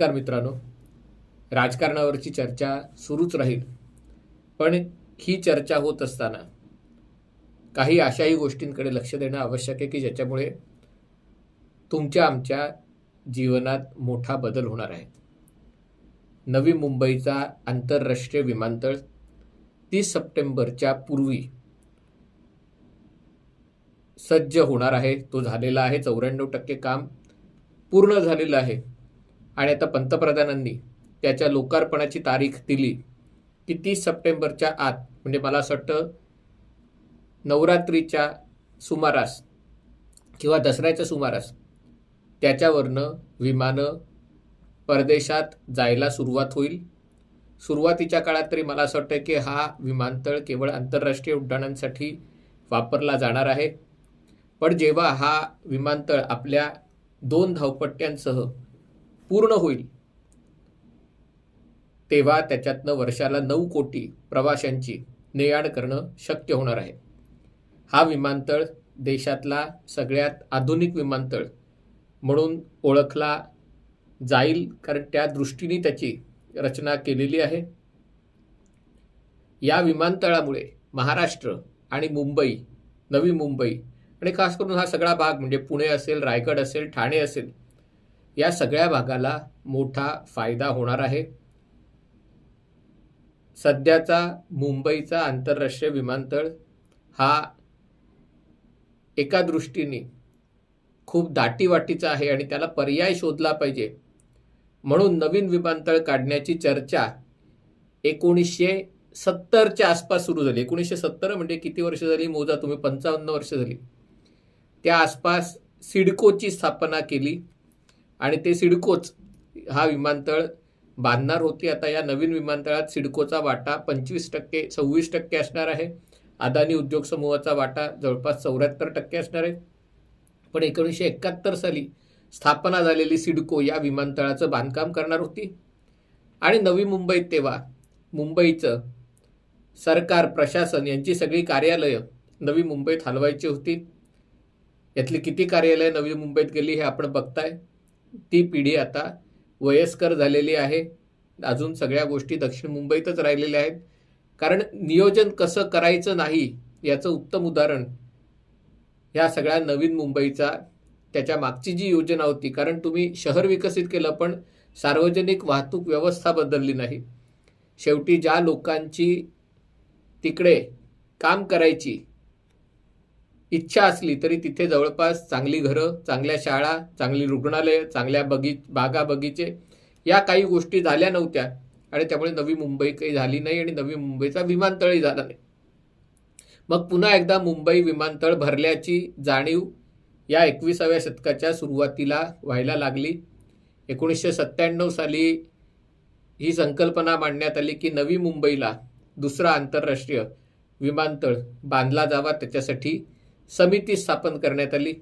नमस्कार मित्रांनो. राजकारणावरची चर्चा सुरूच राहील. पण ही चर्चा होत असताना काही अशाही गोष्टींकडे लक्ष देणं आवश्यक आहे की ज्याच्यामुळे तुमच्या आमच्या जीवनात मोठा बदल होणार आहे. नवी मुंबईचा आंतरराष्ट्रीय विमानतळ तीस सप्टेंबरच्या पूर्वी सज्ज होणार आहे. तो झालेला आहे. चौऱ्याण्णव टक्के काम पूर्ण झालेलं आहे. आणि आता पंतप्रधानांनी त्याच्या लोकार्पणाची तारीख दिली की तीस सप्टेंबरच्या आत म्हणजे मला असं वाटतं नवरात्रीच्या सुमारास किंवा दसऱ्याच्या सुमारास त्याच्यावरनं विमानं परदेशात जायला सुरुवात होईल. सुरुवातीच्या काळात तरी मला असं वाटतं की हा विमानतळ केवळ आंतरराष्ट्रीय उड्डाणांसाठी वापरला जाणार आहे. पण जेव्हा हा विमानतळ आपल्या दोन धावपट्ट्यांसह पूर्ण होईल. तेव्हा त्याच्यातनं वर्षाला नऊ कोटी प्रवाशांची ने आण करणं शक्य होणार आहे. हा विमानतळ देशातला सगळ्यात आधुनिक विमानतळ म्हणून ओळखला जाईल कारण त्या दृष्टीने त्याची रचना केलेली आहे. या विमानतळामुळे महाराष्ट्र आणि मुंबई नवी मुंबई आणि खास करून हा सगळा भाग म्हणजे पुणे असेल रायगड असेल ठाणे असेल या सगळ्या भागाला मोठा फायदा होणार आहे. सध्याचा मुंबईचा आंतरराष्ट्रीय विमानतळ हा एका दृष्टीने खूप दाटीवाटीचा आहे आणि त्याला पर्याय शोधला पाहिजे. म्हणून नवीन विमानतळ काढण्याची चर्चा एकोणीसशे सत्तरच्या आसपास सुरू झाली. एकोणीसशे सत्तर म्हणजे किती वर्ष झाली? मोजा तुम्ही पंचावन्न वर्ष झाली. त्या आसपास सिडकोची स्थापना केली. आणि ते सिडकोच. हा विमानतळ बांधणार होती. आता या नवीन विमानतळात सिडकोचा वाटा पंचवीस टक्के सव्वीस टक्के असणार आहे. अदानी उद्योग समूहाचा वाटा जवळपास चौऱ्याहत्तर टक्के असणार आहे. पण एकोणीसशे एकाहत्तर साली स्थापना झालेली सिडको या विमानतळाचं बांधकाम करणार होती. आणि नवी मुंबईत तेव्हा मुंबईचं सरकार प्रशासन यांची सगळी कार्यालयं नवी मुंबईत हलवायची होती. यातली किती कार्यालयं नवी मुंबईत गेली हे आपण बघताय. ती पिढी आता वयस्कर झालेली आहे. अजून सगळ्या गोष्टी दक्षिण मुंबईतच राहिलेल्या आहेत. कारण नियोजन कसं करायचं नाही याचं उत्तम उदाहरण ह्या सगळ्या नवीन मुंबईचा त्याच्या मागची जी योजना होती. कारण तुम्ही शहर विकसित केलं पण सार्वजनिक वाहतूक व्यवस्था बदलली नाही. शेवटी ज्या लोकांची तिकडे काम करायची इच्छा असली तरी तिथे जवळपास चांगली घरं चांगल्या शाळा चांगली रुग्णालयं चांगल्या बगी बागा बगीचे या काही गोष्टी झाल्या नव्हत्या. आणि त्यामुळे नवी मुंबई काही झाली नाही आणि नवी मुंबईचा विमानतळही झाला नाही. मग पुन्हा एकदा मुंबई विमानतळ भरल्याची जाणीव या एकविसाव्या शतकाच्या सुरुवातीला व्हायला लागली. एकोणीसशे सत्त्याण्णव साली ही संकल्पना मांडण्यात आली की नवी मुंबईला दुसरा आंतरराष्ट्रीय विमानतळ बांधला जावा त्याच्यासाठी. समिती स्थापन करण्यात आली.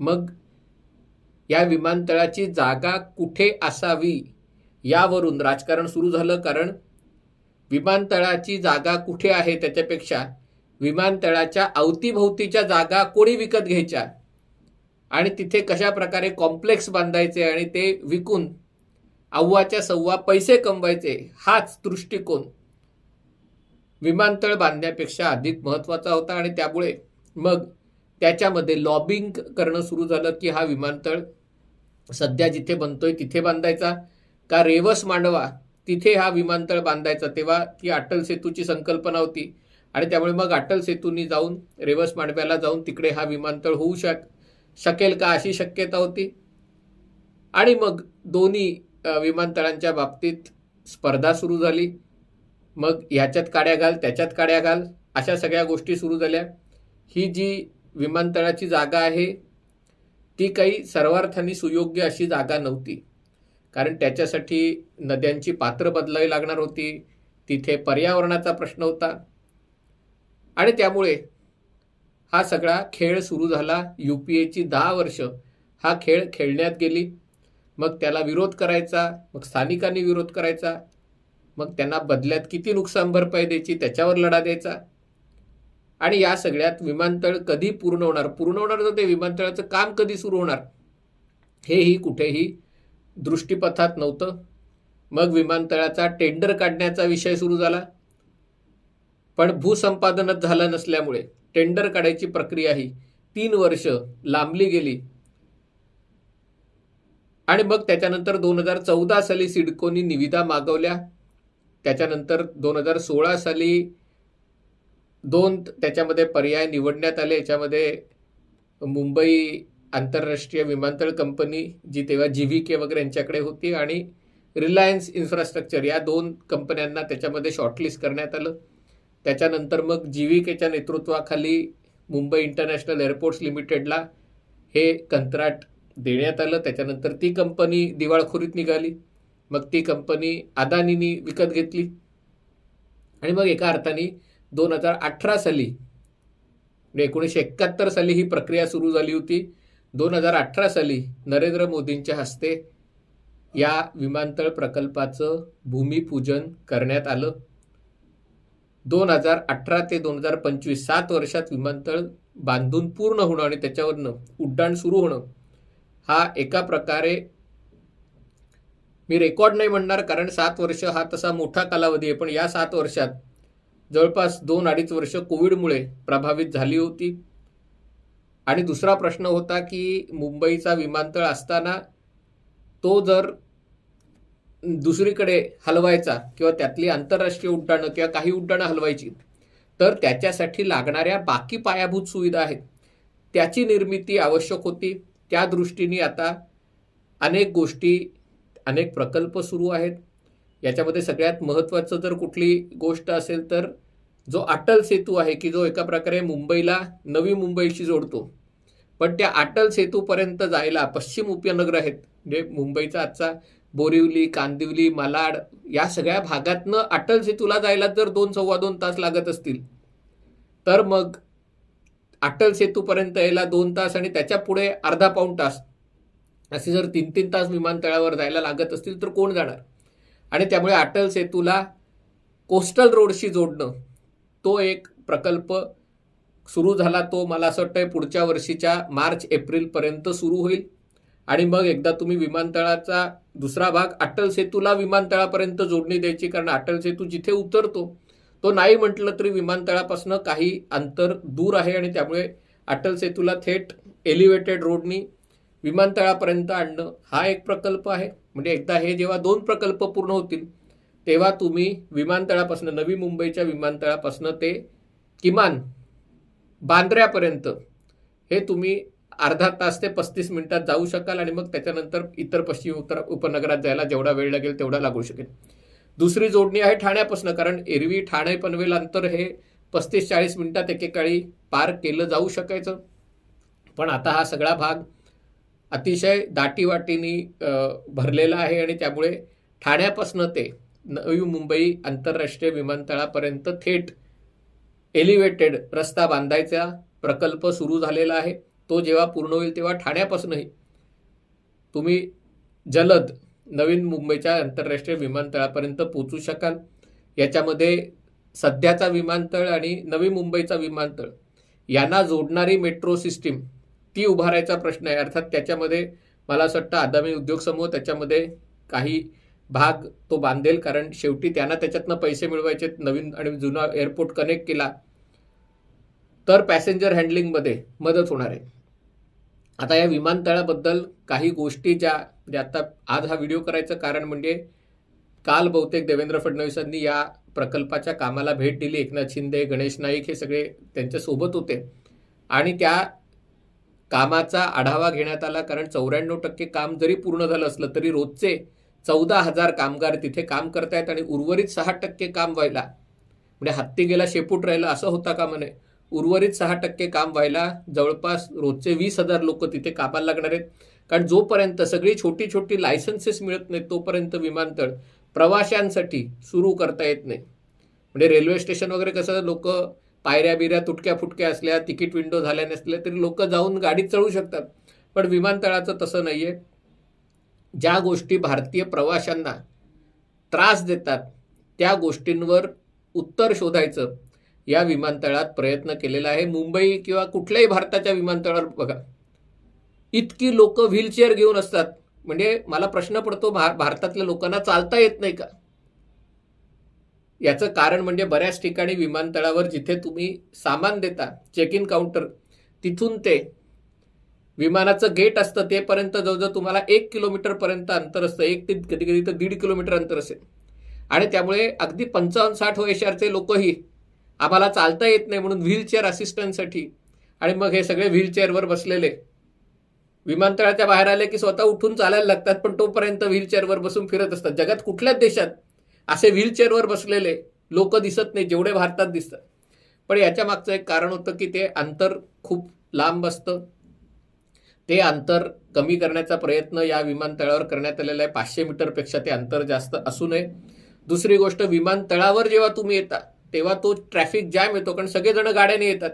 मग या विमानतळाची जागा कुठे असावी यावरून राजकारण सुरू झालं. कारण विमानतळाची जागा कुठे आहे त्याच्यापेक्षा विमानतळाच्या अवतीभोवतीच्या जागा कोणी विकत घ्यायच्या? आणि तिथे कशा प्रकारे कॉम्प्लेक्स बांधायचे आणि ते विकून अव्वाच्या सव्वा पैसे कमवायचे हाच दृष्टिकोन विमानतळ बांधण्यापेक्षा अधिक महत्त्वाचा होता. आणि त्यामुळे मग त्याच्यामध्ये लॉबिंग करणं सुरू झालं की हा विमानतळ सध्या जिथे बनतोय तिथे बांधायचा. का रेवस मांडवा तिथे हा विमानतळ बांधायचा तेव्हा ती अटल सेतूची संकल्पना होती. आणि त्यामुळे मग अटल सेतूंनी जाऊन रेवस मांडव्याला जाऊन तिकडे हा विमानतळ होऊ शक शकेल का अशी शक्यता होती. आणि मग दोन्ही विमानतळांच्या बाबतीत स्पर्धा सुरू झाली. मग ह्याच्यात काड्या घाल त्याच्यात काड्या घाल अशा सगळ्या गोष्टी सुरू झाल्या. ही जी विमानतळाची जागा आहे. ती काही सर्वार्थाने सुयोग्य अशी जागा नव्हती. कारण त्याच्यासाठी नद्यांची पात्र बदलावी लागणार होती. तिथे पर्यावरणाचा प्रश्न होता. आणि त्यामुळे हा सगळा खेळ सुरू झाला. यू पी एची दहा वर्ष हा खेळ खेळण्यात गेली. मग त्याला विरोध करायचा. मग स्थानिकांनी विरोध करायचा. मग त्यांना बदल्यात किती नुकसान भरपाई द्यायची? त्याच्यावर लढा द्यायचा. आणि या सगळ्यात विमानतळ कधी पूर्ण होणार? पूर्ण होणार तर ते विमानतळाचं काम कधी सुरू होणार? हेही कुठेही दृष्टीपथात नव्हतं. मग विमानतळाचा टेंडर काढण्याचा विषय सुरू झाला. पण भूसंपादनच झालं नसल्यामुळे टेंडर काढायची प्रक्रिया ही तीन वर्ष लांबली गेली. आणि मग त्याच्यानंतर दोन हजार चौदा साली सिडकोनी निविदा मागवल्या. त्याच्यानंतर दोन हजार सोळा साली दोन त्याच्यामध्ये पर्याय निवडण्यात आले. याच्यामध्ये मुंबई आंतरराष्ट्रीय विमानतळ कंपनी जी तेव्हा जी व्ही के वगैरे यांच्याकडे होती आणि रिलायन्स इन्फ्रास्ट्रक्चर या दोन कंपन्यांना त्याच्यामध्ये शॉर्टलिस्ट करण्यात आलं. त्याच्यानंतर मग जी व्ही केच्या नेतृत्वाखाली मुंबई इंटरनॅशनल एअरपोर्ट्स लिमिटेडला हे कंत्राट देण्यात आलं. त्याच्यानंतर ती कंपनी दिवाळखोरीत निघाली. मग ती कंपनी अदानीनी विकत घेतली. आणि मग एका अर्थाने दोन हजार अठरा साली म्हणजे एकोणीसशे एकाहत्तर साली ही प्रक्रिया सुरू झाली होती. दोन हजार अठरा साली नरेंद्र मोदींच्या हस्ते या विमानतळ प्रकल्पाचं भूमिपूजन करण्यात आलं. दोन हजार अठरा ते दोन हजार पंचवीस सात वर्षात विमानतळ बांधून पूर्ण होणं आणि त्याच्यावरनं उड्डाण सुरू होणं हा एका प्रकारे मी रेकॉर्ड नाही म्हणणार कारण सात वर्ष हा तसा मोठा कालावधी आहे. पण या सात वर्षात जवळपास दोन अडीच वर्ष कोविडमुळे प्रभावित झाली होती. आणि दुसरा प्रश्न होता की मुंबईचा विमानतळ असताना तो जर दुसरीकडे हलवायचा किंवा त्यातली आंतरराष्ट्रीय उड्डाणं किंवा काही उड्डाणं हलवायची तर त्याच्यासाठी लागणाऱ्या बाकी पायाभूत सुविधा आहेत. त्याची निर्मिती आवश्यक होती. त्या दृष्टीने आता अनेक गोष्टी अनेक प्रकल्प सुरू आहेत. याच्यामध्ये सगळ्यात महत्त्वाचं जर कुठली गोष्ट असेल तर जो अटल सेतू आहे की जो एका प्रकारे मुंबईला नवी मुंबईशी जोडतो. पण त्या अटल सेतूपर्यंत जायला पश्चिम उपनगर आहेत म्हणजे मुंबईचा आजचा बोरिवली कांदिवली मालाड या सगळ्या भागातनं अटल सेतूला जायला जर दोन सव्वा दोन तास लागत असतील तर मग अटल सेतूपर्यंत यायला दोन तास आणि त्याच्या पुढे अर्धा पाऊण तास असे जर तीन तीन तास विमानतळावर जायला लागत असतील तर कोण जाणार? आणि त्यामुळे अटल सेतूला कोस्टल रोडशी जोडणं तो एक प्रकल्प सुरू झाला तो मला असं वाटतंय पुढच्या वर्षीच्या मार्च एप्रिलपर्यंत सुरू होईल. आणि मग एकदा तुम्ही विमानतळाचा दुसरा भाग अटल सेतूला विमानतळापर्यंत जोडणी द्यायची कारण अटल सेतू जिथे उतरतो तो नाही म्हटलं तरी विमानतळापासून काही अंतर दूर आहे आणि त्यामुळे अटल सेतूला थेट एलिव्हेटेड रोडनी विमानतळापर्यंत आणणं हा एक प्रकल्प आहे. म्हणजे एकदा हे जेव्हा दोन प्रकल्प पूर्ण होतील तेव्हा तुम्ही विमानतळापासून नवी मुंबईच्या विमानतळापासून ते किमान बांद्र्यापर्यंत हे तुम्ही अर्धा तास ते पस्तीस मिनिटात जाऊ शकाल आणि मग त्याच्यानंतर इतर पश्चिम उत्तर उपनगरात जायला जेवढा वेळ लागेल तेवढा लागू शकेल. दुसरी जोडणी आहे ठाण्यापासून कारण एरवी ठाणे पनवेल अंतर हे पस्तीस चाळीस मिनिटात एकेकाळी पार केलं जाऊ शकायचं. पण आता हा सगळा भाग अतिशय दाटीवाटीने भरलेला आहे आणि त्यामुळे ठाण्यापासून ते नवी मुंबई आंतरराष्ट्रीय विमानतळापर्यंत थेट एलिव्हेटेड रस्ता बांधायचा प्रकल्प सुरू झालेला आहे. तो जेव्हा पूर्ण होईल तेव्हा ठाण्यापासूनही तुम्ही जलद नवीन मुंबईच्या आंतरराष्ट्रीय विमानतळापर्यंत पोचू शकाल. याच्यामध्ये सध्याचा विमानतळ आणि नवी मुंबईचा विमानतळ यांना जोडणारी मेट्रो सिस्टीम ती उभारायचा प्रश्न आहे. अर्थात त्याच्यामध्ये मला असं वाटतं आदामी उद्योग समूह त्याच्यामध्ये काही भाग तो बांधेल कारण शेवटी त्यांना त्याच्यातनं पैसे मिळवायचे नवीन आणि जुना एअरपोर्ट कनेक्ट केला तर पॅसेंजर हँडलिंगमध्ये मदत होणार आहे. आता या विमानतळाबद्दल काही गोष्टी ज्या म्हणजे आता आज हा व्हिडिओ करायचं कारण म्हणजे काल बहुतेक देवेंद्र फडणवीसांनी या प्रकल्पाच्या कामाला भेट दिली. एकनाथ शिंदे गणेश नाईक हे सगळे त्यांच्यासोबत होते. आणि त्या कामाचा आढावा घेण्यात आला कारण चौऱ्याण्णव टक्के काम जरी पूर्ण झालं असलं तरी रोजचे चौदा हजार कामगार तिथे काम करतायत आणि उर्वरित सहा टक्के काम व्हायला. म्हणजे हत्ती गेला शेपूट राहिला असं होता का म्हणे? उर्वरित सहा टक्के काम व्हायला जवळपास रोजचे वीस हजार लोक तिथे कामाला लागणार आहेत. कारण जोपर्यंत सगळी छोटी छोटी लायसन्सेस मिळत नाहीत तोपर्यंत विमानतळ प्रवाशांसाठी सुरू करता येत नाही. म्हणजे रेल्वे स्टेशन वगैरे कसं लोक पायऱ्या बिऱ्या तुटक्या फुटक्या असल्या तिकीट विंडो झाल्या नसल्या तरी लोक जाऊन गाडीत चढू शकतात. पण विमानतळाचं तसं नाही आहे ज्या गोष्टी भारतीय प्रवाशांना त्रास देतात त्या गोष्टींवर उत्तर शोधायचं या विमानतळात प्रयत्न केलेला आहे. मुंबई किंवा कुठल्याही भारताच्या विमानतळावर बघा. इतकी लोक व्हीलचेअर घेऊन असतात. म्हणजे मला प्रश्न पडतो भार भारतातल्या लोकांना चालता येत नाही का? याचं कारण म्हणजे बऱ्याच ठिकाणी विमानतळावर जिथे तुम्ही सामान देता चेक इन काउंटर तिथून ते विमानाचं गेट असतं तेपर्यंत जवळजवळ तुम्हाला एक किलोमीटरपर्यंत अंतर असतं. एक ते कधी कधी तर दीड किलोमीटर अंतर असेल. आणि त्यामुळे अगदी पंचावन्न साठ वयशारचे लोकही आम्हाला चालता येत नाही म्हणून व्हीलचेअर असिस्टंटसाठी. आणि मग हे सगळे व्हीलचेअरवर बसलेले. विमानतळाच्या बाहेर आले की स्वतः उठून चालायला लागतात पण तोपर्यंत व्हीलचेअरवर बसून फिरत असतात. जगात कुठल्याच देशात असे व्हीलचेअरवर बसलेले लोक दिसत नाही जेवढे भारतात दिसतात. पण याच्या मागचं एक कारण होतं की ते अंतर खूप लांब असतं. ते अंतर कमी करण्याचा प्रयत्न या विमानतळावर करण्यात आलेला आहे. पाचशे मीटरपेक्षा ते अंतर जास्त असू नये. दुसरी गोष्ट विमानतळावर जेव्हा तुम्ही येता तेव्हा तो ट्रॅफिक जॅम येतो कारण सगळेजण गाड्याने येतात.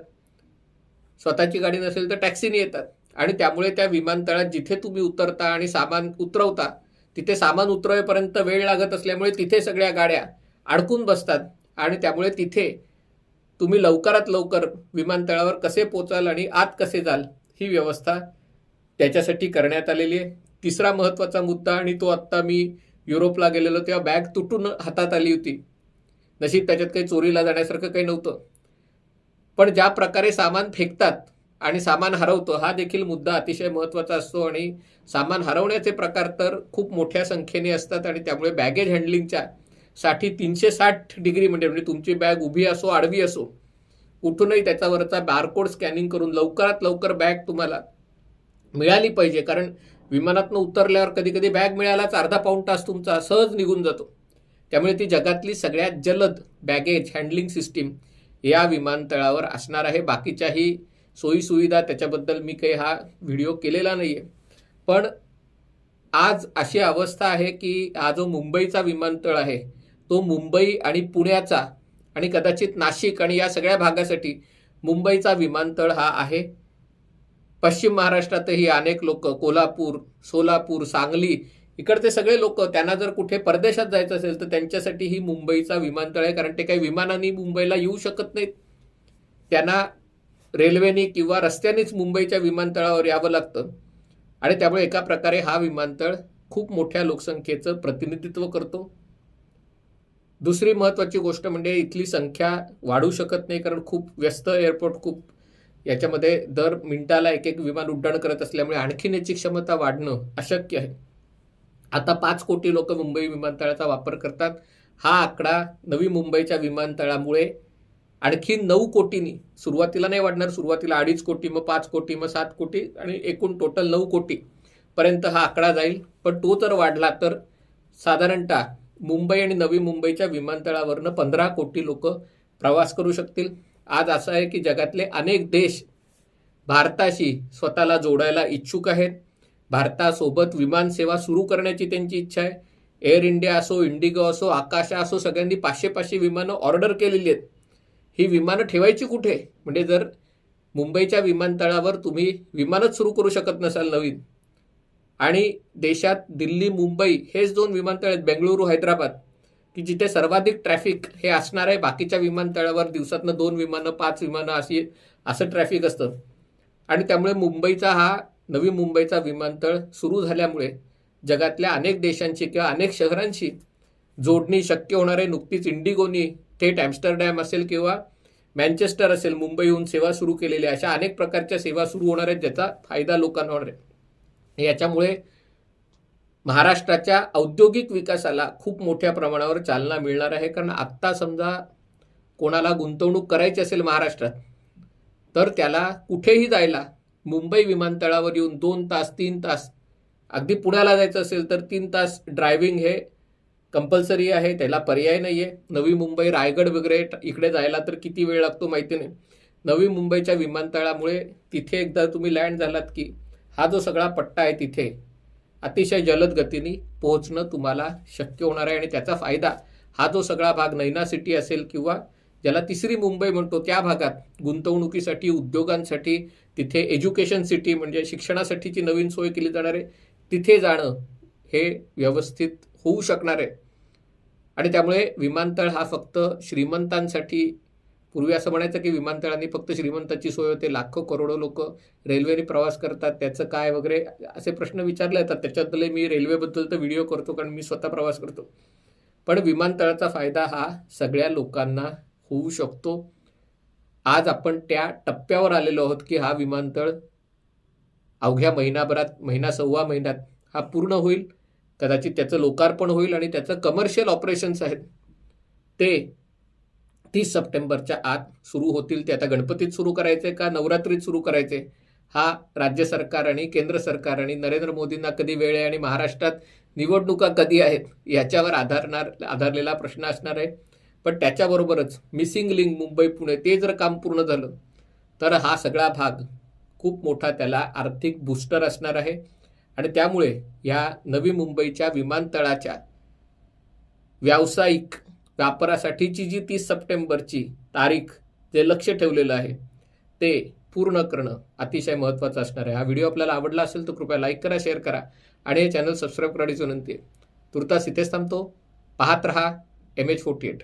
स्वतःची गाडी नसेल तर टॅक्सीने येतात. आणि त्यामुळे त्या विमानतळात जिथे तुम्ही उतरता आणि सामान उतरवता तिथे सामान उतरवेपर्यंत वेळ लागत असल्यामुळे तिथे सगळ्या गाड्या अडकून बसतात. आणि त्यामुळे तिथे तुम्ही लवकरात लवकर विमानतळावर कसे पोचाल आणि आत कसे जाल ही व्यवस्था त्याच्यासाठी करण्यात आलेली आहे. तिसरा महत्त्वाचा मुद्दा आणि तो आत्ता मी युरोपला गेलेलो तेव्हा बॅग तुटून हातात आली होती. नशीब त्याच्यात काही चोरीला जाण्यासारखं काही नव्हतं. पण ज्या प्रकारे सामान फेकतात आणि सामान हरवतो हा देखील मुद्दा अतिशय महत्त्वाचा असतो आणि सामान हरवण्याचे प्रकार तर खूप मोठ्या संख्येने असतात आणि त्यामुळे बॅगेज हँडलिंगच्या साठी तीनशे साठ डिग्री म्हणजे म्हणजे तुमची बॅग उभी असो आडवी असो कुठूनही त्याच्यावरचा बारकोड स्कॅनिंग करून लवकरात लवकर बॅग तुम्हाला मिळाली पाहिजे. कारण विमानातनं उतरल्यावर कधी कधी बॅग मिळायलाच अर्धा पाऊण तास तुमचा सहज निघून जातो. त्यामुळे ती जगातली सगळ्यात जलद बॅगेज हँडलिंग सिस्टीम या विमानतळावर असणार आहे. बाकीच्याही सोयीसुविधा त्याच्याबद्दल मी काही हा व्हिडिओ केलेला नाही आहे पण आज अशी अवस्था आहे की हा जो मुंबईचा विमानतळ आहे तो मुंबई आणि पुण्याचा आणि कदाचित नाशिक आणि या सगळ्या भागासाठी मुंबईचा विमानतळ हा आहे. पश्चिम महाराष्ट्रातही अनेक लोक कोल्हापूर सोलापूर सांगली इकडचे सगळे लोक त्यांना जर कुठे परदेशात जायचं असेल तर त्यांच्यासाठी ही मुंबईचा विमानतळ आहे कारण ते काही विमानाने मुंबईला येऊ शकत नाहीत. त्यांना रेल्वेने किंवा रस्त्यानेच मुंबईच्या विमानतळावर यावं लागतं. आणि त्यामुळे एका प्रकारे हा विमानतळ खूप मोठ्या लोकसंख्येचं प्रतिनिधित्व करतो. दुसरी महत्त्वाची गोष्ट म्हणजे इथली संख्या वाढू शकत नाही कारण खूप व्यस्त एअरपोर्ट खूप याच्यामध्ये दर मिनिटाला एक एक विमान उड्डाण करत असल्यामुळे आणखीन याची क्षमता वाढणं अशक्य आहे. आता पाच कोटी लोक मुंबई विमानतळाचा वापर करतात. हा आकडा नवी मुंबईच्या विमानतळामुळे आणखी नऊ कोटीनी सुरुवातीला नाही वाढणार सुरुवातीला अडीच कोटी मग पाच कोटी मग सात कोटी आणि एकूण टोटल नऊ कोटी पर्यंत हा आकडा जाईल. पण तो जर वाढला तर साधारणतः मुंबई आणि नवी मुंबईच्या विमानतळावरनं पंधरा कोटी लोक प्रवास करू शकतील. आज असं आहे की जगातले अनेक देश भारताशी स्वतःला जोडायला इच्छुक आहेत. भारतासोबत विमानसेवा सुरू करण्याची त्यांची इच्छा आहे. एअर इंडिया असो इंडिगो असो आकाशा असो सगळ्यांनी पाचशे पाचशे विमानं ऑर्डर केलेली आहेत. ही विमानं ठेवायची कुठे? म्हणजे जर मुंबईच्या विमानतळावर तुम्ही विमानच सुरू करू शकत नसाल नवीन आणि देशात दिल्ली मुंबई हेच दोन विमानतळ आहेत बेंगळुरू हैदराबाद की जिथे सर्वाधिक ट्रॅफिक हे असणार आहे बाकीच्या विमानतळावर दिवसातनं दोन विमानं पाच विमानं अशी असं ट्रॅफिक असतं. आणि त्यामुळे मुंबईचा हा नवी मुंबईचा विमानतळ सुरू झाल्यामुळे जगातल्या अनेक देशांची किंवा अनेक शहरांशी जोडणी शक्य होणार आहे नुकतीच इंडिगोनी थेट ॲम्स्टरडॅम असेल किंवा मॅन्चेस्टर असेल मुंबईहून सेवा सुरू केलेली अशा अनेक प्रकारच्या सेवा सुरू होणार आहेत ज्याचा फायदा लोकांना होणार आहे. याच्यामुळे महाराष्ट्राच्या औद्योगिक विकासाला खूप मोठ्या प्रमाणावर चालना मिळणार आहे. कारण आत्ता समजा कोणाला गुंतवणूक करायची असेल महाराष्ट्रात तर त्याला कुठेही जायला मुंबई विमानतळावर येऊन दोन तास तीन तास अगदी पुण्याला जायचं असेल तर तीन तास ड्रायव्हिंग हे कंपल्सरी आहे त्याला पर्याय नाही आहे नवी मुंबई रायगड वगैरे इकडे जायला तर किती वेळ लागतो माहिती नाही. नवी मुंबईच्या विमानतळामुळे तिथे एकदा तुम्ही लँड झालात की हा जो सगळा पट्टा आहे तिथे अतिशय जलद गतीने पोहोचणं तुम्हाला शक्य होणार आहे आणि त्याचा फायदा हा जो सगळा भाग नैना सिटी असेल किंवा ज्याला तिसरी मुंबई म्हणतो त्या भागात गुंतवणुकीसाठी उद्योगांसाठी तिथे एज्युकेशन सिटी म्हणजे शिक्षणासाठीची नवीन सोय केली जाणार आहे. तिथे जाणं हे व्यवस्थित होऊ शकणार आहे. आणि त्यामुळे विमानतळ हा फक्त श्रीमंतांसाठी पूर्वी असं म्हणायचं की विमानतळांनी फक्त श्रीमंताची सोय होते लाखो करोडो लोक रेल्वेने प्रवास करतात त्याचं काय वगैरे असे प्रश्न विचारले जातात. त्याच्यातले मी रेल्वेबद्दल तर व्हिडिओ करतो कारण मी स्वतः प्रवास करतो. पण विमानतळाचा फायदा हा सगळ्या लोकांना होऊ शकतो. आज आपण त्या टप्प्यावर आलेलो आहोत की हा विमानतळ अवघ्या महिनाभरात महिना सव्वा महिन्यात हा पूर्ण होईल. कदाचित त्याचं लोकार्पण होईल आणि त्याचं कमर्शियल ऑपरेशन्स आहेत. ते तीस सप्टेंबरच्या आत सुरू होतील ते आता गणपतीत सुरू करायचे का नवरात्रीत सुरू करायचे हा राज्य सरकार आणि केंद्र सरकार आणि नरेंद्र मोदींना कधी वेळ आहे आणि महाराष्ट्रात निवडणुका कधी आहेत याच्यावर आधारणार आधारलेला प्रश्न असणार आहे. पण त्याच्याबरोबरच मिसिंग लिंक मुंबई पुणे ते जर काम पूर्ण झालं तर हा सगळा भाग खूप मोठा त्याला आर्थिक बूस्टर असणार आहे. आणि त्यामुळे या नवी मुंबईच्या विमानतळाच्या व्यावसायिक व्यापारासाठीची जी तीस सप्टेंबरची तारीख जे लक्ष ठेवलेलं आहे ते पूर्ण करणं अतिशय महत्त्वाचं असणार आहे. हा व्हिडिओ आपल्याला आवडला असेल तर कृपया लाईक करा शेअर करा आणि हे चॅनल सबस्क्राईब करण्याची विनंती आहे. तुर्तास इथेच थांबतो. पाहत रहा एम एच फोर्टी एट